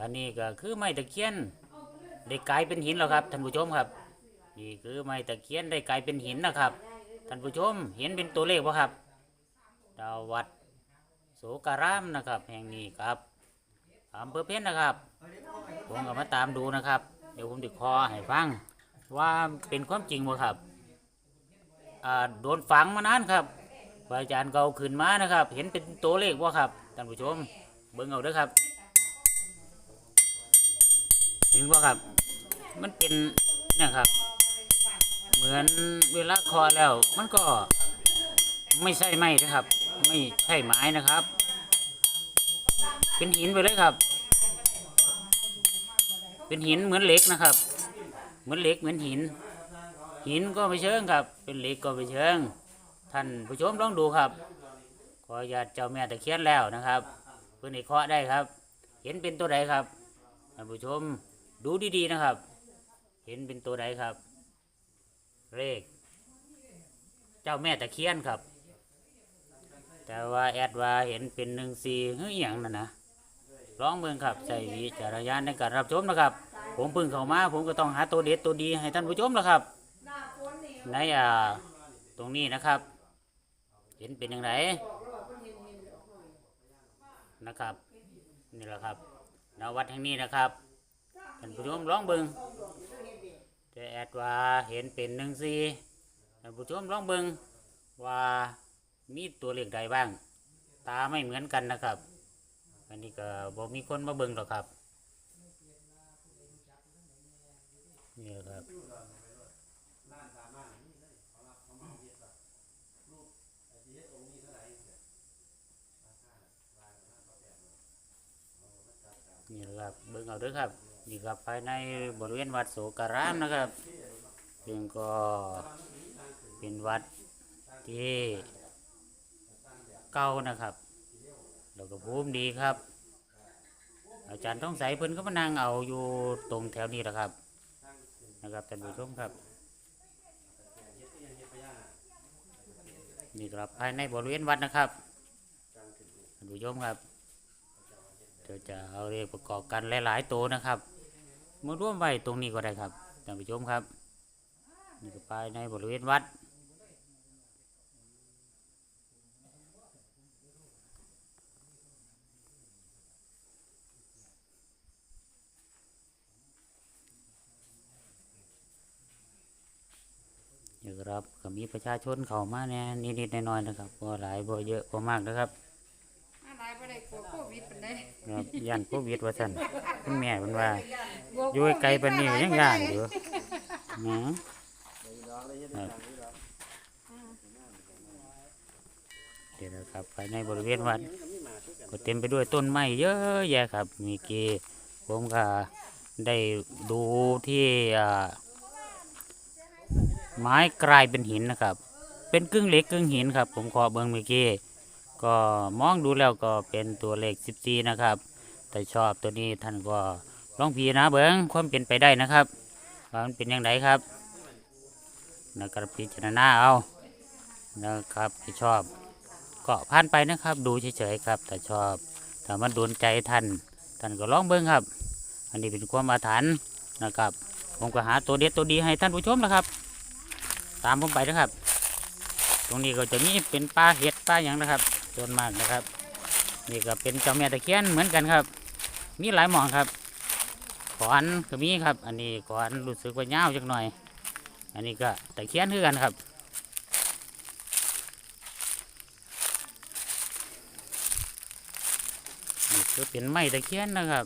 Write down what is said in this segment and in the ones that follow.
อันนี้ก็คือไม้ตะเคียนได้กลายเป็นหินแล้วครับท่านผู้ชมครับ นี่คือไม้ตะเคียนได้กลายเป็นหินนะครับท่านผู้ชมเห็นเป็นตัวเลขป่ะครับดาววัดโสการามนะครับ แห่งนี้ครับอำเภอเพชรนะครับผมก็มาตามดูนะครับ เดี๋ยวผมจะคอให้ฟังว่าเป็นความจริงบ่ครับอ่าโดนฝังมานานครับอาจารย์เก่าขึ้นมานะครับ เห็นเป็นตัวเลขบ่ครับท่านผู้ชม เบิ่งเอาเด้อครับ เห็นบ่ครับ มันเป็นเนี่ยครับ เหมือนเวลาคอแล้ว มันก็ไม่ใช่ไม้นะครับ ไม่ใช่ไม้นะครับ เป็นหินไปเลยครับ เป็นหินเหมือนเหล็กนะครับ เหมือนเหล็กเหมือนหิน หินก็ไม่เชิงครับ เป็นเหล็กก็ไม่เชิง ท่านผู้ชมลองดูครับ ขออนุญาตเจ้าแม่ตะเคียนแล้วนะครับเพื่อนให้เคาะได้ครับ เห็นเป็นตัวใดครับท่านผู้ชม ดูดีๆนะครับ เห็นเป็นตัวใดครับ เลข เจ้าแม่ตะเคียนครับ แต่ว่าแอดว่าเห็นเป็นหนึ่งสี่เฮ้ยอย่างนั่นนะร้องเมืองครับใส่วิจารณญาณในการรับชมนะครับ ผมพึ่งเข้ามา ผมก็ต้องหาตัวเด็ดตัวดีให้ท่านผู้ชมนะครับในอ่าตรงนี้นะครับ เห็นเป็นอย่างไรนะครับ นี่แหละครับณวัดแห่งนี้นะครับ ท่านผู้ชมร้องเบิงแต่แอดว่าเห็นเป็นหนึ่งสี่ท่านผู้ชมร้องเบิงว่ามีตัวเลขใดบ้าง ตาไม่เหมือนกันนะครับ อันนี้ก็บอกมีคนมาเบิงหรอกครับนี่ครับนี่ครับเบิงเอาด้วยครับ นี่ครับภายในบริเวณวัดโสการามนะครับซึ่งก็เป็นวัดที่เก่านะครับแล้วก็ภูมิดีครับ อาจารย์ต้องใสเพิ่นก็มานั่งเอาอยู่ตรงแถวนี้แหละครับ นะครับท่านผู้ชมครับนี่ครับภายในบริเวณวัดนะครับท่านผู้ชมครับ ดี๋ยวจะเอาเรียกประกอบกันหลายๆตัวนะครับมาร่วมไว้ตรงนี้ก็ได้ครับท่านผู้ชมครับนี่ก็ภายในบริเวณวัดนี่ครับก็มีประชาชนเข้ามาเนี่ยนิดๆหน่อยๆนะครับบ่หลายบ่เยอะบ่มากนะครับ ไรบ่ได้กลัวโควิดปานใดครับย่านโควิดว่าซั่นคุณแม่เพิ่นว่าอยู่ไกลปานนี้ยังย่านอยู่นะครับเดี๋ยวนะครับภายในบริเวณวัดก็เต็มไปด้วยต้นไม้เยอะแยะครับ มีกีผมก็ได้ดูที่อ่าไม้กลายเป็นหินนะครับ เป็นกึ่งเหล็กกึ่งหินครับ ผมขอเบิ้งเมื่อกี้ ก็มองดูแล้วก็เป็นตัวเลข 14 นะครับ แต่ชอบตัวนี้ท่านก็ลองพีนะเบิ้งความเป็นไปได้นะครับว่ามันเป็นอย่างไรครับนะครับพิจารณาเอานะครับที่ชอบก็ผ่านไปนะครับ ดูเฉยๆครับ แต่ชอบถ้ามันโดนใจท่านท่านก็ลองเบิ้งครับ อันนี้เป็นความอาถรรพ์นะครับ ผมก็หาตัวเด็ดตัวดีให้ท่านผู้ชมนะครับ ตามผมไปนะครับ ตรงนี้ก็จะมีเป็นปลาเห็ดปลาอย่างนะครับ ส่วนมากนะครับ นี่ก็เป็นเจ้าแม่ตะเคียนเหมือนกันครับ มีหลายหมองครับ ขอนก็มีครับ อันนี้ขอนรู้สึกว่ายาวจักหน่อย อันนี้ก็ตะเคียนคือกันครับนี่คือเป็นไม้ตะเคียนนะครับ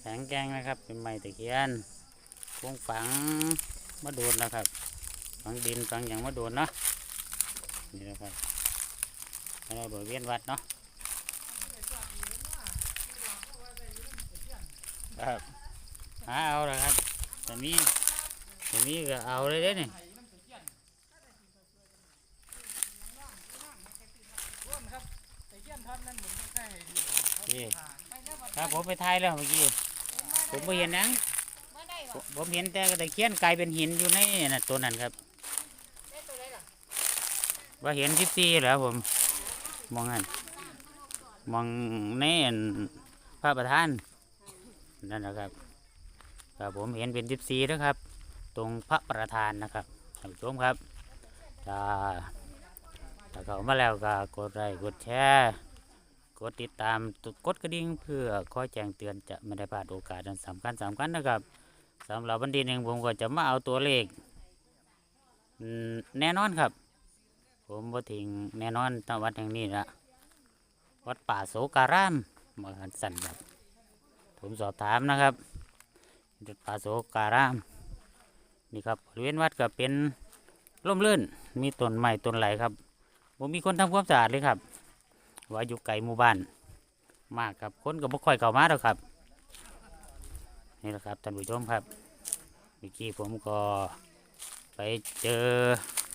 แข็งแกงนะครับ เป็นไม้ตะเคียนคงฝังมาโดนนะครับฝังดินฝังอย่างมาโดนเนาะนี่นะครับ ในบริเวณวัดเนาะครับหาเอาละครับแต่นี้แต่นี้ก็เอาเลยเด้นี่แต่เยี่ยนี่ที่ครับผมไปถ่ายแล้วเมื่อกี้ผมไม่เห็นนังบ่ได้หรผมเห็นแต่ตะเคียนกลายเป็นหินอยู่ในน่ะตัวนั้นครับ ว่าเห็นสิบสี่แล้วผม มองหันมองในอันพระประธานนั่นนะครับครับผมเห็นเป็นสิบสี่นะครับ ตรงพระประธานนะครับท่านผู้ชมครับถ้าถ้าเข้ามาแล้วก็กดไลค์กดแชร์กดติดตามกดกระดิ่งเพื่อคอยแจ้งเตือนจะไม่ได้พลาดโอกาสอันสำคัญสำคัญนะครับสำหรับวันที่หนึ่งผมก็จะมาเอาตัวเลขแน่นอนครับ ผมบ่ทิ้งแน่นอนตวัดแห่งนี้ละวัดป่าโสการามมาหันสั่นครับผมสอบถามนะครับวัดป่าโสการามนี่ครับบริเวณวัดก็เป็นร่มรื่นมีต้นไม้ต้นไหลครับผมมีคนทำความสะอาดเลยครับว่าอยู่ไกลหมู่บ้านมากครับคนก็บ่ค่อยเข้ามาแล้วครับ นี่แหละครับท่านผู้ชมครับเมื่อกี้ผมก็ไปเจอ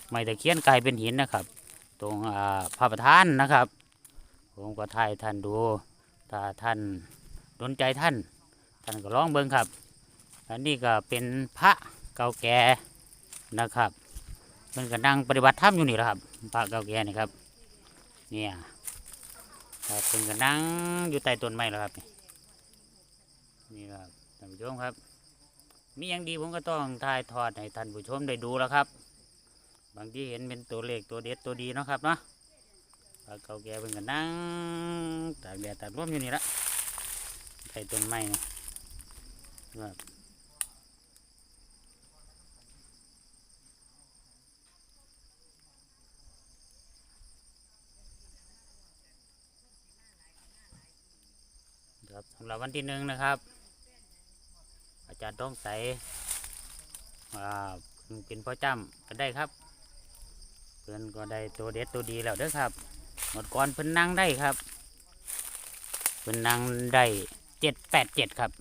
ไม้ตะเคียนกลายเป็นหินนะครับ ตรงพระประธานนะครับ ผมก็ถ่ายท่านดูถ้าท่านสนใจท่าน ท่านก็ลองเบิ่งครับ อันนี้ก็เป็นพระเก่าแก่นะครับมันก็นั่งปฏิบัติธรรมอยู่นี่แหละครับ พระเก่าแก่นี่ครับ เนี่ยครับเป็นก็นั่งอยู่ใต้ต้นไม้แล้วครับ นี่ครับท่านผู้ชมครับ มีอย่างดีผมก็ต้องถ่ายทอดให้ท่านผู้ชมได้ดูแล้วครับ บางทีเห็นเป็นตัวเลขตัวเด็ดตัวดีเนาะครับเนาะพระเก่าแก่เป็นก็นั่งตากแดดตากลมอยู่นี่ละใต้ต้นไม้นี่ครับครับสำหรับวันที่หนึ่งนะครับ อาจารย์ต้องใสอ่าเพิ่นเป็นพ่อจำก็ได้ครับ เพื่อนก็ได้ตัวเด็ดตัวดีแล้วเด้อครับ หมดก่อนเพิ่อนนั่งได้ครับ เพิ่อนนั่งได้เจ็ดแปดเจ็ดครับ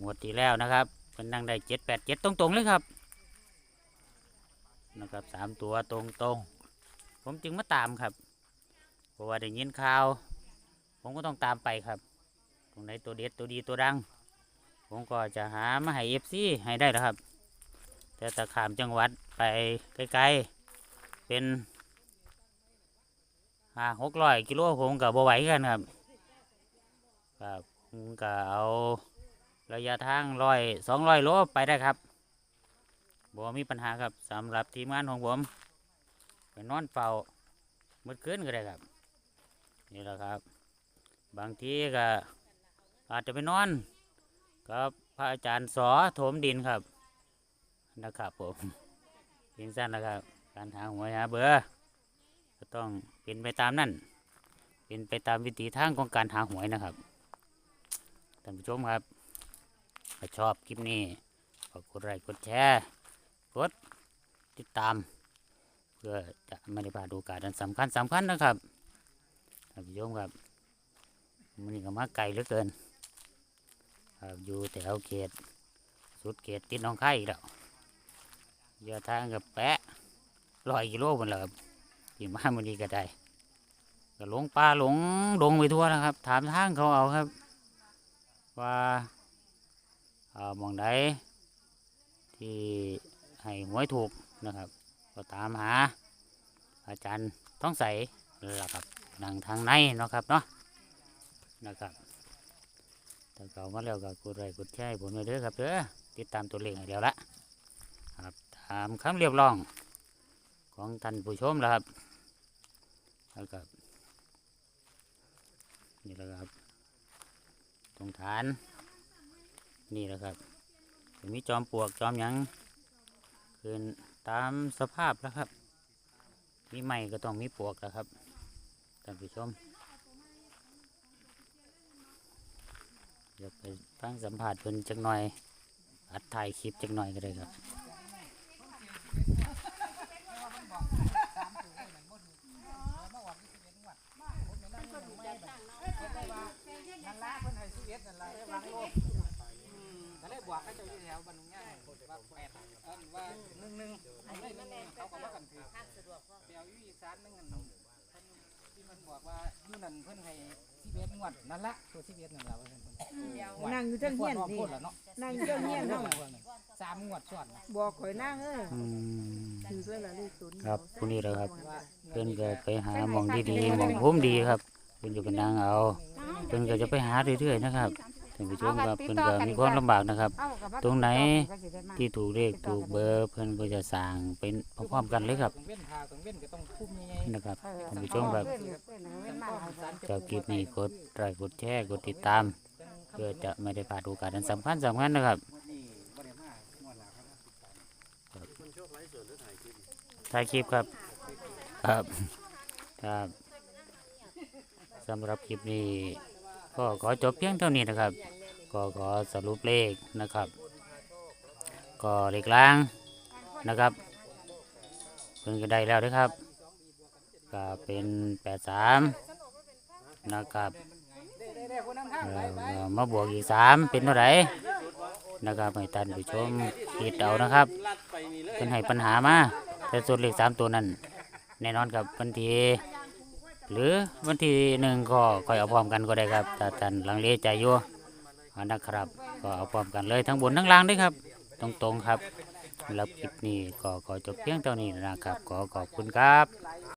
หมดที่แล้วนะครับ เพิ่อนนั่งได้เจ็ดแปดเจ็ดตรงๆเลยครับ นะครับสามตัวตรงๆ ผมจึงมาตามครับ เพราะว่าได้ยินข่าว ผมก็ต้องตามไปครับ ตรงไหนตัวเด็ดตัวดีตัวดัง ผมก็จะหามาให้เอฟซีให้ได้แล้วครับ แต่ตะขามจังหวัดไปไกลๆ เป็นห้าหกร้อยกิโลผมกับบ่ไหวกันครับครับผมก็เอาระยะทางร้อยสองร้อยโลไปได้ครับบ่มีปัญหาครับสำหรับทีมงานของผมไปนอนเฝ้ามืดคืนก็ได้ครับ นี่แหละครับ บางทีก็อาจจะไปนอนกับพระอาจารย์สอโถมดินครับนะครับผมเพียงสั้นนะครับ การหาหวยหาเบอร์ก็ต้องเป็นไปตามนั่น เป็นไปตามวิถีทางของการหาหวยนะครับ ท่านผู้ชมครับถ้าชอบคลิปนี้ก็กดไลค์กดแชร์ กดติดตาม เพื่อจะไม่ได้พลาดโอกาสอันสำคัญสำคัญนะครับ ท่านผู้ชมครับมันนี่ก็มาไกลเหลือเกินครับอยู่แถวเขต สุดเขตติดหน้องไข่แล้วเรือทางกับแปะ ร้อยกิโลหมดแล้วครับที่มามันนี้ก็ได้ก็หลงป่าหลงดงไปทั่วนะครับ ถามทางเขาเอาครับ ว่าเออมองใดที่ให้หวยถูกนะครับ ก็ตามหา อาจารย์ท้องใสแล้วครับนั่งทางในเนาะครับเนาะนะครับถ้าเก่ามาแล้วก็กดไลค์กดแชร์ผมด้วยเด้อครับเด้อติดตามตัวเลขให้แล้วละครับตามคำเรียบร้อง ของท่านผู้ชมแล้วครับแล้วก็นี่แหละครับ ตรงฐาน นี่แหละครับมีจอมปลวกจอมยังคืนตามสภาพแล้วครับมีไม้ก็ต้องมีปลวกแล้วครับท่านผู้ชมเดี๋ยวไปฟังสัมผัสเพิ่นจักหน่อยอัดถ่ายคลิปจักหน่อยก็ได้ครับ นั่นละเพิ่นให้สิบเอ็ดนั่นละวางโลกก็ เลยบวกเขาเจ้าอยู่แถวบ้านหนองย่างว่าแปดเอิ้นว่าหนึ่งหนึ่งเอาเลยหนึ่งหนึ่งเขาก็ว่ากันถือเดี๋ยวอยู่อีสานหนึงอันเพิ่นที่มันบอกว่าอยู่นั่นเพิ่นให้สิบเอ็ดงวดนั่นละตัวสิบเอ็ดนั่นละว่าเพิ่นเพิ่นนั่งอยู่เทั้งเฮียนนี่นี่เนาะนั่งอยู่เทั้งเฮียนเนาะสามงวดซ้อนบอกข่อยนั่งเอออืมถือเลยล่ะเลขศูนย์ครับผู้นี้แหละครับว่าเพิ่นก็ไปหาหมองดีๆหมองพุ่มดีครับเพิ่นจะไปนั่งเอาเพิ่นก็จะไปหาเรื่อยๆนะครับ ท่านผู้ชมครับเพิ่นก็มีความลำบากนะครับเอากับว่าตรงไหนก็สิได้มาที่ถูกเลขถูกเบอร์เพิ่นก็จะสั่งเป็นพร้อมๆกันเลยครับต้องเว้นทาต้องเว้นก็ต้องคุ้มยังไงนะครับเออท่านผู้ชมครับเพิ่นเพิ่นเพิ่นมาหลายคนเจ้าคลิปนี้กดไลค์กดแชร์กดติดตาม เพื่อจะไม่ได้พลาดโอกาสอันสำคัญสำคัญนะครับถ่ายคลิปครับครับครับสำหรับคลิปนี้ ก็ขอจบเพียงเท่านี้นะครับ ก็ขอสรุปเลขนะครับ ก็เลขล่างนะครับเพิ่งก็ได้แล้วนะครับ ก็เป็นแปดสามนะครับมาบวกอีกสามเป็นเท่าไหร่นะครับให้ท่านผู้ชมคิดเอานะครับเป็นให้ปัญหามาแต่ส่วนเลขสามตัวนั้นแน่นอนกับวันที่ หรือวันที่หนึ่งก็ค่อยเอาพร้อมกันก็ได้ครับถ้าท่านลังเลใจอยู่เอานะครับ ก็เอาพร้อมกันเลยทั้งบนทั้งล่างด้วยครับ ตรงๆครับสำหรับคลิปนี้ก็ขอจบเพียงเท่านี้นะครับ ขอขอบคุณครับ